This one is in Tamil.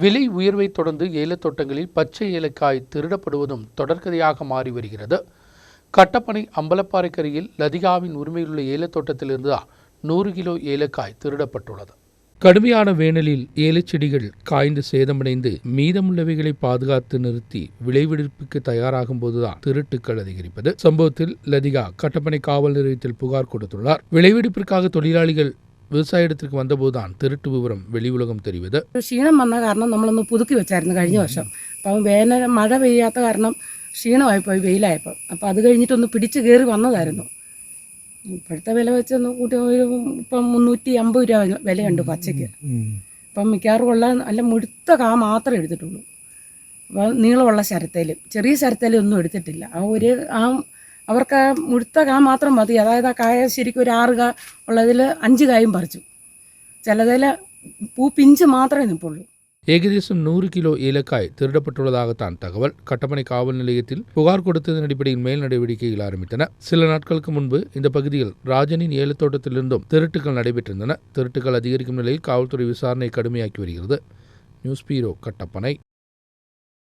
விலை உயர்வை தொடர்ந்து ஏலத்தோட்டங்களில் பச்சை ஏலக்காய் திருடப்படுவதும் தொடர்கதையாக மாறி வருகிறது. கட்டப்பனை அம்பலப்பாறைக்கரையில் லதிகாவின் உரிமையிலுள்ள ஏலத்தோட்டத்திலிருந்து நூறு கிலோ ஏலக்காய் திருடப்பட்டுள்ளது. கடுமையான வேனலில் ஏலச்செடிகள் காய்ந்து சேதமடைந்து மீதமுள்ளவைகளை பாதுகாத்து நிறுத்தி விளைவெடுப்புக்கு தயாராகும் போதுதான் திருட்டுக்கள் அதிகரிப்பது. சம்பவத்தில் லதிகா கட்டப்பனை காவல் நிலையத்தில் புகார் கொடுத்துள்ளார். விளைவெடுப்பிற்காக தொழிலாளிகள் விவசாய இடத்திற்கு വന്നപ്പോഴാണ് திருட்டு വിവരം വെളി ഉലകം தெரிவது ക്ഷീണം വന്ന കാരണം നമ്മളൊന്ന് പുതുക്കി വെച്ചായിരുന്നു കഴിഞ്ഞ വർഷം അപ്പം വേനൽ മഴ പെയ്യാത്ത കാരണം ക്ഷീണമായിപ്പോയി വെയിലായപ്പോൾ അപ്പോൾ അത് കഴിഞ്ഞിട്ടൊന്ന് പിടിച്ച് കയറി വന്നതായിരുന്നു ഇപ്പോഴത്തെ വില വെച്ച് ഒന്ന് കൂട്ടി ഒരു ഇപ്പം മുന്നൂറ്റി അമ്പത് രൂപ വിലയുണ്ട് പച്ചയ്ക്ക് ഇപ്പം മിക്കവാറും ഉള്ള നല്ല മുഴുത്ത കാ മാത്രമേ എടുത്തിട്ടുള്ളൂ അപ്പോൾ നീളമുള്ള ശരത്തേൽ ചെറിയ ശരത്തേൽ ഒന്നും എടുത്തിട്ടില്ല ആ ഒരു ആ അവർക്ക് ആ മുഴുത്ത കാ മാത്രം മതി അതായത് ആ കായ ശരിക്കും ഒരു ആറ് കാ ഉള്ളതിൽ അഞ്ച് കായും പറിച്ചു ചിലതിൽ പൂ പിഞ്ച് മാത്രമേ നിൽപ്പുള്ളൂ ஏகதேசம் நூறு கிலோ ஏலக்காய் திருடப்பட்டுள்ளதாகத்தான் தகவல் கட்டப்பனை காவல் நிலையத்தில் புகார் கொடுத்ததன் அடிப்படையில் மேல் நடவடிக்கைகள் ஆரம்பித்தன சில நாட்களுக்கு முன்பு இந்த பகுதியில் ராஜனின் ஏலத்தோட்டத்திலிருந்தும் திருட்டுகள் நடைபெற்றிருந்தன திருட்டுகள் அதிகரிக்கும் நிலையில் காவல்துறை விசாரணை கடுமையாக்கி வருகிறது நியூஸ் பீரோ கட்டப்பனை